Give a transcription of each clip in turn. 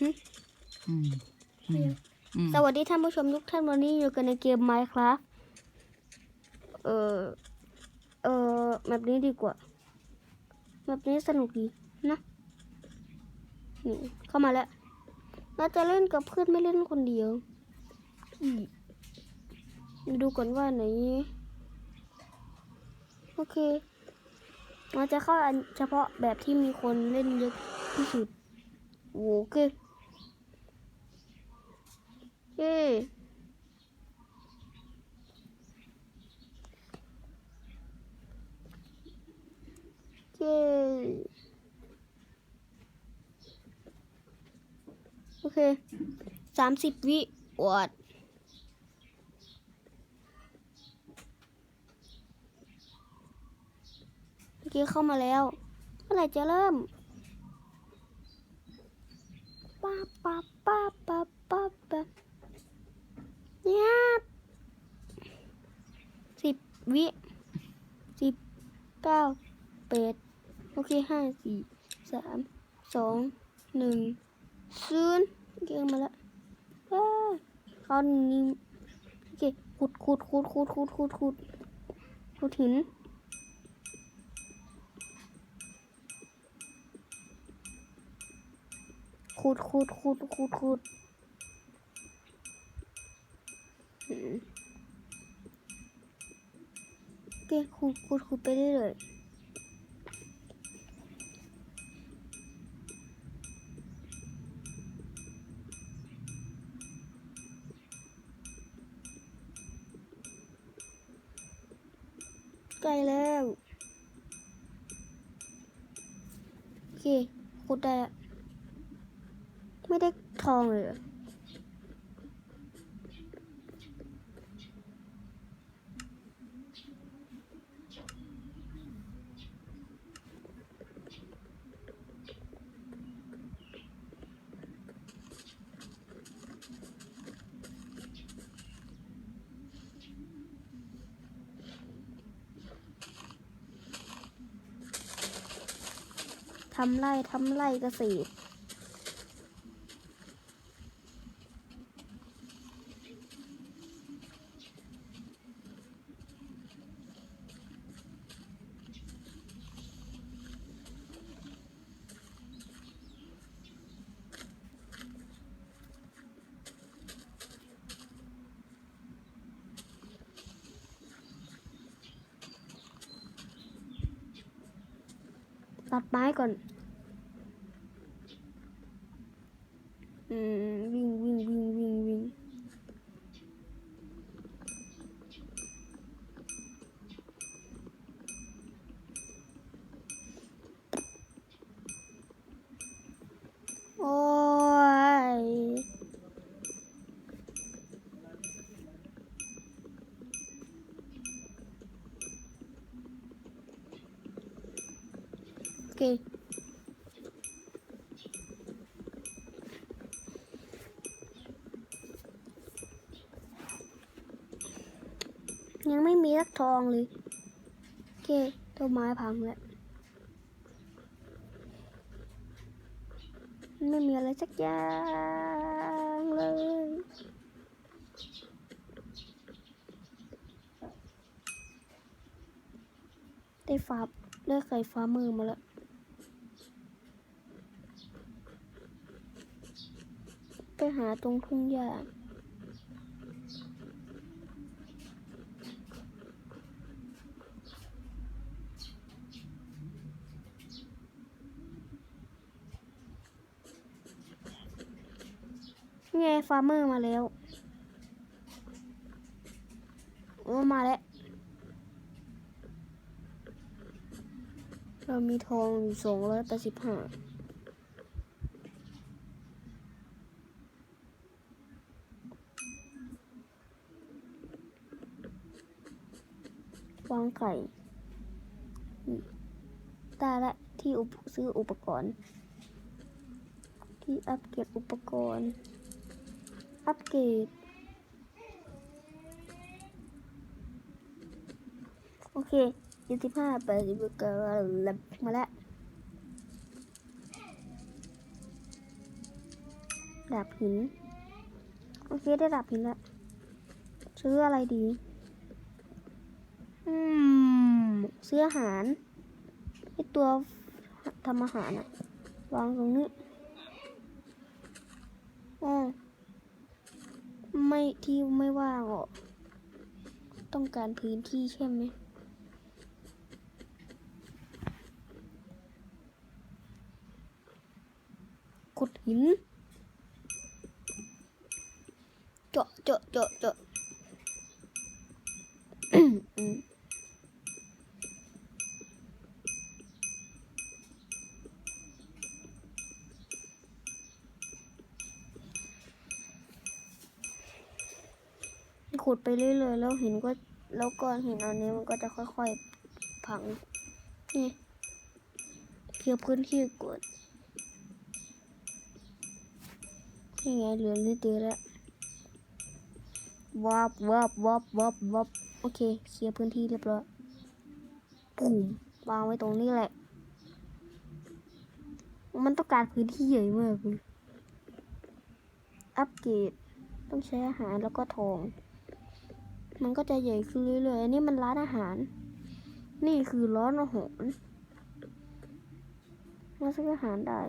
หึอืมอืมอืมสวัสดีท่านผู้ชมทุกท่านวันนี้อยู่กันในเกม Minecraft เออเออแบบนี้ดีกว่า แบบนี้สนุกดีนะนี่เข้ามาแล้วเราจะเล่นกับเพื่อนไม่เล่นคนเดียวอืมดูก่อนว่าไหนโอเคเราจะเข้าอันเฉพาะแบบที่มีคนเล่นเยอะที่สุดโอเค เย้เย้โอเคสามสิบวิวอดเมื่อกี้เข้ามาแล้ว เมื่อไหร่จะเริ่มป้าป้าป้าป้าป้าป้า เนี่ยสิบวิสิบเก้าแปดโอ เคห้าสี่สามสองหนึ่งศูนย์เก่งมาแล้วว้าเขานี่โอเคขุดขุดขุดขุดขุดขุดขุดขุดหินขุดขุดขุดขุดขุดโอเคขูดขูดขูดไปเรื่อยๆ กล้แล้วโอเคขุดได้ไม่ได้ทองเลย ทำไร่ทำไร่เกษตร ตัดไม้ก่อน อืม วิ่งวิ่งวิ่งวิ่งวิ่งโอ้ย โอเค ยังไม่มีสักทองเลยโอเคต้นไม้พังแล้วไม่มีอะไรสักอย่างเลยได้ฟ้าได้ไข่ฟ้ามือมาแล้วไปหาตรงทุ่งหญ้า ไงฟาร์มเมอร์มาแล้ว โอ้มาแล้ว เรามีทองอยู่สองร้อยแปดสิบห้าวางไข่อืมได้ละที่อุปซื้ออุปกรณ์ ที่อัปเกรดอุปกรณ์ อัปเกรดโอเคยี่สิบห้าแปดสิบก้ามาแล้วดาบหิน โอเคได้ดาบหินแล้วซื้ออะไรดี อืมซื้ออาหารไอตัวทำอาหารอะวางตรงนี้อ๋อ ไม่ที่ไม่ว่างอะต้องการพื้นที่ใช่ไหมขุดหินเจาะเจาะเจาะเจาะ ขุดไปเรื่อยๆแล้วหินก็แล้วก้อนหินอันนี้มันก็จะค่อยๆพังนี่เคลียร์พื้นที่ก่อนนี่ไงเหลือนิดเดียวแล้ววับวับวับวับวับโอเคเคลียร์พื้นที่เรียบร้อยปุ่มวางไว้ตรงนี้แหละ มันต้องการพื้นที่ใหญ่มากเลยอัปเกรดต้องใช้อาหารแล้วก็ทอง มันก็จะใหญ่ขึ้นเรื่อยๆ อันนี้มันร้านอาหาร นี่คือร้านอาหารมาซื้ออาหารได้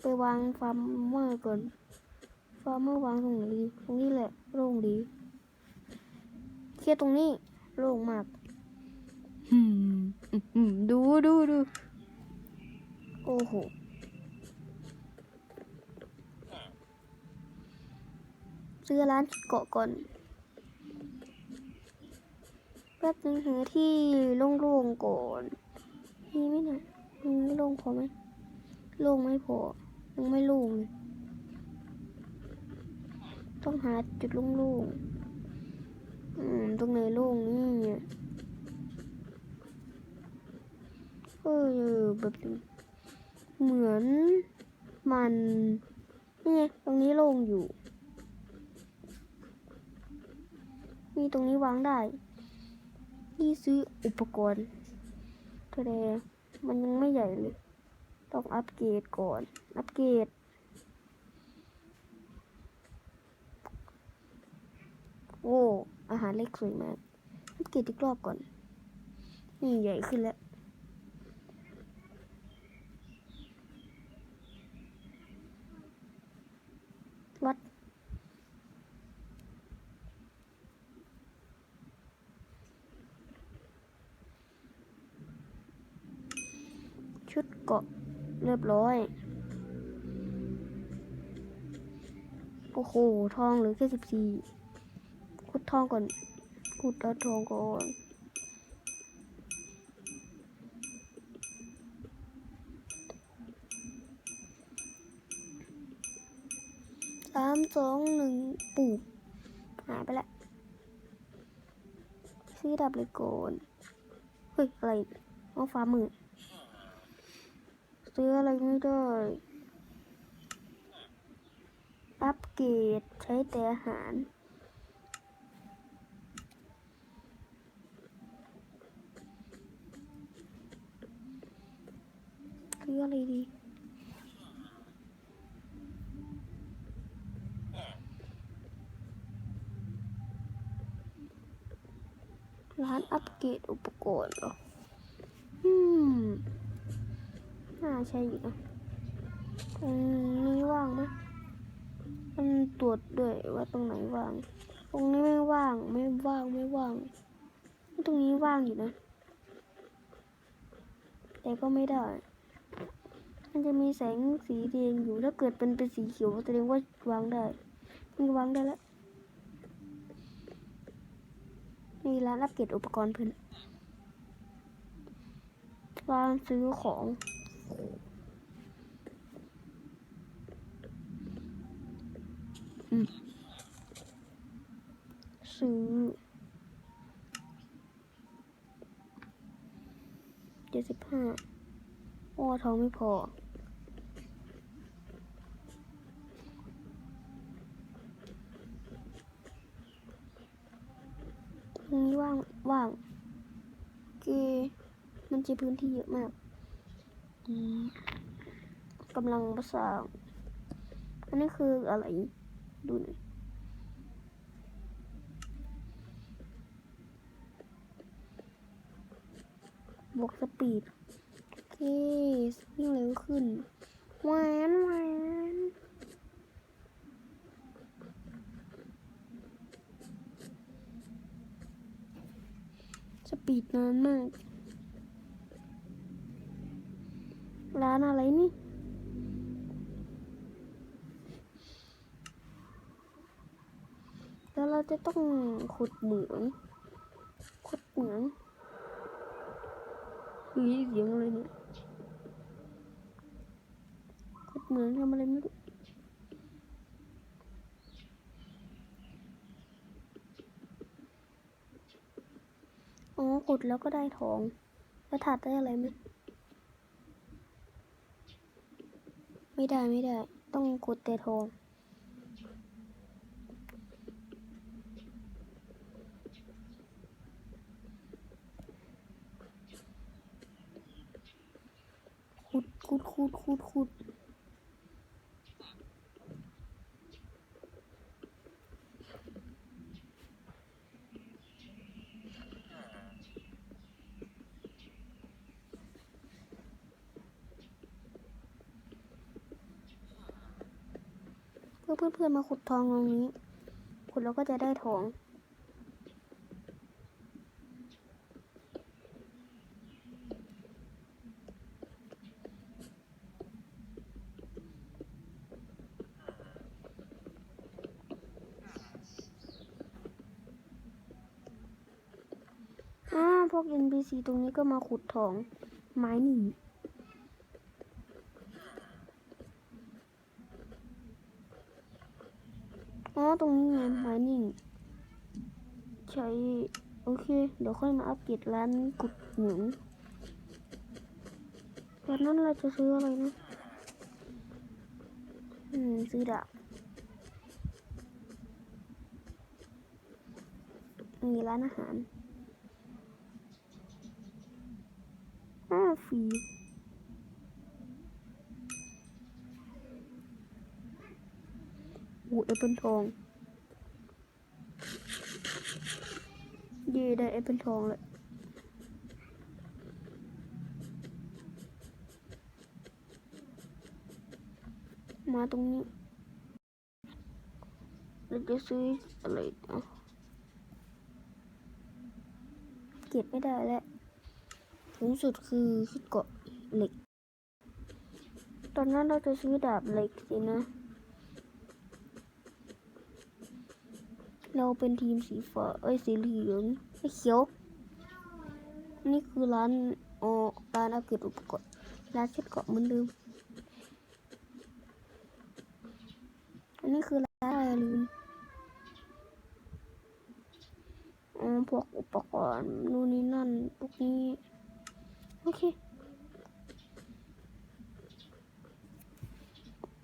ไปวางฟาร์มเมอร์ก่อน ฟาร์มเมอร์วางตรงไหนดีตรงนี้แหละโล่งดีเคลียร์ตรงนี้โล่งมากอืมอืมอืมดูดูดู โอ้โห ซื้อร้านเกาะก่อน แป๊บนึงหาที่โล่งๆก่อนมีไหมเนี่ยมีโล่งพอไหมโล่งไม่พอยังไม่โล่งเลยต้องหาจุดโล่งๆอืมตรงไหนโล่งนี่เออแบบนี้เหมือนมันนี่ไงตรงนี้โล่งอยู่ นี่ตรงนี้วางได้ นี่ซื้ออุปกรณ์ทะเลมันยังไม่ใหญ่เลย ต้องอัปเกรดก่อน อัปเกรด โอ้ อาหารเล็กสวยมาก อัปเกรดอีกรอบก่อน นี่ใหญ่ขึ้นแล้ว วัด ชุดเกาะเรียบร้อย โอ้โห ทองเหลือแค่สิบสี่ขุดทองก่อน ขุดเอาทองก่อนสามสองหนึ่งปูหายไปแล้วซื้อดับเลยก่อน เฮ้ย อะไรเอาฟ้ามือ ซื้ออะไรไม่ได้ อัปเกรดใช้แต่อาหารซื้ออะไรดีร้านอัปเกรดอุปกรณ์เหรอม น่า ใช่อยู่นะตรงนี้ว่างไหมมันตรวจด้วยว่าตรงไหนว่าง ตรงนี้ไม่ว่าง ไม่ว่างไม่ว่าง ตรงนี้ว่างอยู่นะ แต่ก็ไม่ได้ มันจะมีแสงสีแดงอยู่ ถ้าเกิดเป็นเป็นสีเขียวแสดงว่าวางได้นี่วางได้แล้วนี่ร้านอัปเกรดอุปกรณ์เพื่อนร้านซื้อของ อืม ซื้อเจ็ดสิบห้าโอ้ท้องไม่พอตรงนี้ว่างว่างเคมันจะพื้นที่เยอะมากกำลังประสางอันนี้คืออะไร ดูหน่อยบวกสปีดโอเควิ่งเร็วขึ้นหวานหวานสปีดนานมาก ร้านอะไรนี่ แล้วเรา จะต้องขุดเหมืองขุดเหมืองมีเสียงอะไรเนี่ยขุดเหมืองทำอะไรไม่รู้อ๋อขุดแล้วก็ได้ทองแล้วถาดได้อะไรไหมไม่ได้ไม่ได้ ต้องขุดแต่ทอง ขุดขุด ขุดขุดเพื่อเพื่อนๆมาขุดทองตรงนี้ ขุดแล้วก็จะได้ทอง อ่า พวก NPC ตรงนี้ก็มาขุดทองไม้หนีอ๋อตรงนี้ไงไม้นิ่งใช้โอเค เดี๋ยวค่อยมาอัปเกรดร้านขุดหมืองตอนนั้นเราจะซื้ออะไรนะอืมซื้อดาบมีร้านอาหาร ห้าฟรีโอ้แอปเปิลทอง เย่ได้แอปเปิลทองเลยมาตรงนี้เราจะซื้ออะไรอะเก็บไม่ได้แล้ว สูงสุดคือชุดเกาะเหล็ก ตอนนั้นเราจะซื้อดาบเหล็กสินะ เราเป็นทีมสีฟ้าเอ้ยสีเหลืองไอ้เขียว นี่คือร้านอ๋อร้านอัปเกรดอุปกรณ์ร้านชุดเกาะเหมือนเดิม อันนี้คือร้านอะไรลืมอ๋อพวกอุปกรณ์นู่นนี่นั่นพวกนี้ โอเค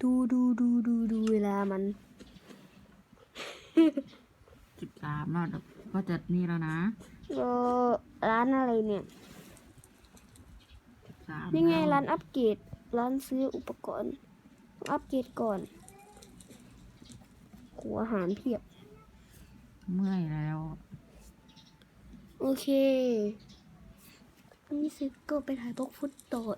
ดูดูดูดูดูเวลามันสิบสามแล้วก็จะนี่แล้วนะเออร้านอะไรเนี่ยสิบสามนี่ไงแล้วร้านอัปเกรดร้านซื้ออุปกรณ์ อัปเกรดก่อนหัวอาหารเพียบ เมื่อยแล้ว โอเค นี่ซิก็ไปถ่ายพวกฟุตโตด